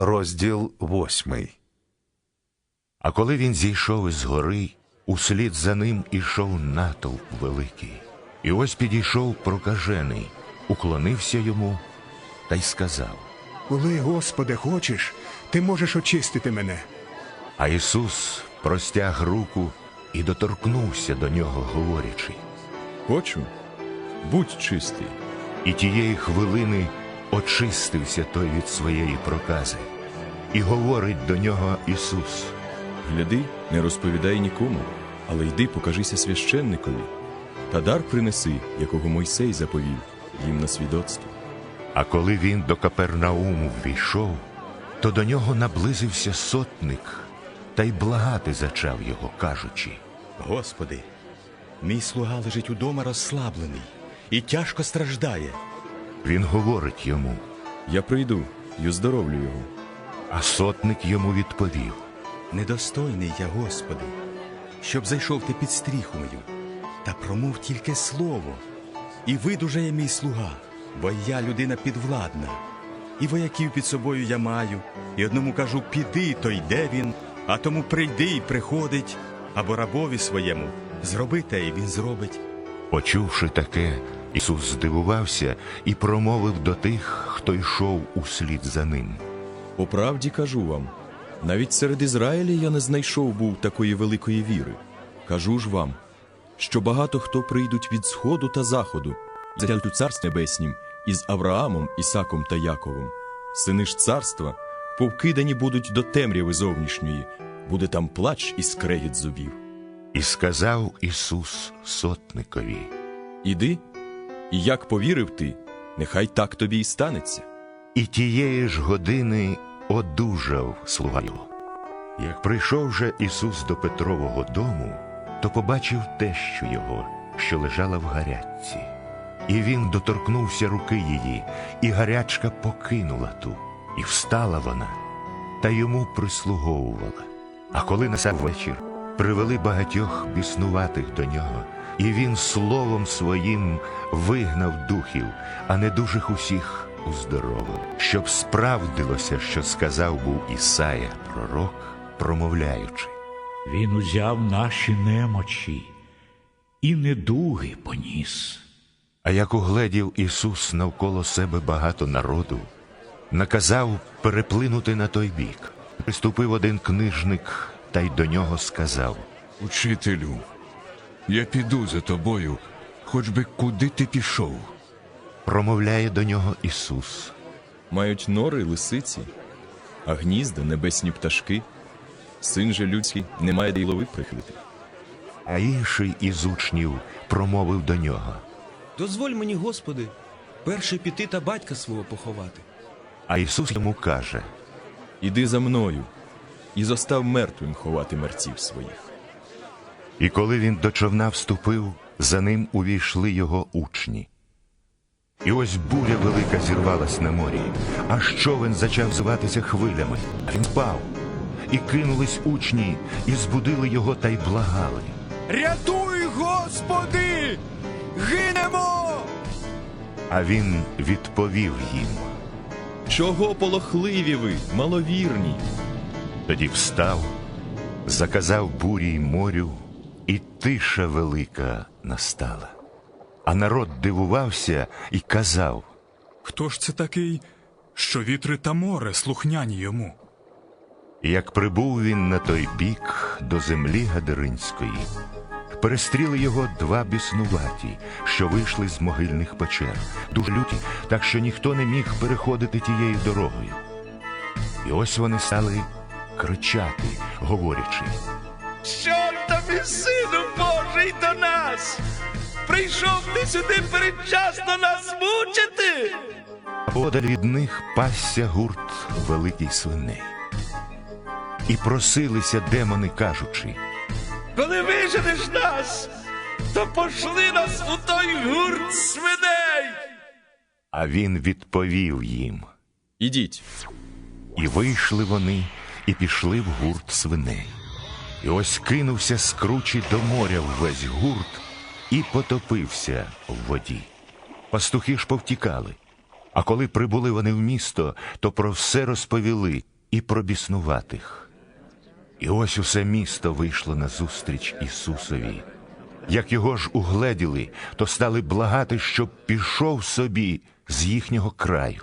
Розділ восьмий. А коли він зійшов із гори, услід за ним ішов натовп великий. І ось підійшов прокажений, уклонився йому та й сказав. Коли, Господи, хочеш, ти можеш очистити мене. А Ісус простяг руку і доторкнувся до нього, говорячи. Хочу, будь чистий. І тієї хвилини очистився той від своєї прокази. І говорить до нього Ісус. Гляди, не розповідай нікому, але йди покажися священникові, та дар принеси, якого Мойсей заповів їм на свідоцтво. А коли він до Капернауму ввійшов, то до нього наблизився сотник та й благати зачав його, кажучи. Господи, мій слуга лежить удома розслаблений і тяжко страждає. Він говорить йому, Я прийду й оздоровлю його. а сотник йому відповів. Недостойний я, Господи, щоб зайшов ти під стріху мою, та промов тільки слово, і видужає мій слуга, бо я людина підвладна, і вояків під собою я маю, і одному кажу, піди, то йде він, а тому прийди і приходить, або рабові своєму, зроби те, і він зробить. Почувши таке, Ісус здивувався і промовив до тих, хто йшов услід за ним. По правді кажу вам, навіть серед Ізраїля я не знайшов був такої великої віри. Кажу ж вам, що багато хто прийдуть від сходу та заходу, зайдуть у царств небеснім із Авраамом, Ісаком та Яковом. Сини ж царства повкидані будуть до темряви зовнішньої, буде там плач і скрегіт зубів. І сказав Ісус сотникові. Іди, і як повірив ти, нехай так тобі і станеться. І тієї ж години одужав слуга його. Як прийшов же Ісус до Петрового дому, то побачив тещу його, що лежала в гарячці. І він доторкнувся руки її, і гарячка покинула ту, і встала вона, та йому прислуговувала. А коли настав вечір, привели багатьох біснуватих до нього, і він словом своїм вигнав духів, а недужих усіх уздоровив, щоб справдилося, що сказав був Ісая, пророк, промовляючи. Він узяв наші немочі і недуги поніс. А як угледів Ісус навколо себе багато народу, наказав переплинути на той бік. Приступив один книжник та й до нього сказав. Учителю, я піду за тобою, хоч би куди ти пішов. Промовляє до нього Ісус. Мають нори лисиці, а гнізда небесні пташки. Син же людський не має де й лови прихилити. А інший із учнів промовив до нього. Дозволь мені, Господи, перше піти та батька свого поховати. А Ісус йому каже: Іди за мною і зостав мертвим ховати мерців своїх. І коли він до човна вступив, за ним увійшли його учні. І ось буря велика зірвалась на морі, аж човен зачав зватися хвилями, а він пав. І кинулись учні, і збудили його та й благали. Рятуй, Господи! Гинемо! А він відповів їм. Чого полохливі ви, маловірні? Тоді встав, заказав бурі й морю, і тиша велика настала. А народ дивувався і казав. Хто ж це такий, що вітри та море слухняні йому? І Як прибув він на той бік до землі Гадаринської, перестріли його два біснуваті, що вийшли з могильних печер, дуже люті, так що ніхто не міг переходити тією дорогою. І ось вони стали кричати, говорячи. Що тобі, сину Божий, до нас? Прийшов ти сюди передчасно нас мучити? А подаль від них пасся гурт великий свиней. І просилися демони, кажучи. Коли виженеш нас, то пошли нас у той гурт свиней. А він відповів їм. Ідіть. І вийшли вони, і пішли в гурт свиней. І ось кинувся з кручі до моря ввесь гурт і потопився в воді. Пастухи ж повтікали, А коли прибули вони в місто, то про все розповіли і про біснуватих. І ось усе місто вийшло назустріч Ісусові. Як його ж угледіли, то стали благати, щоб пішов собі з їхнього краю.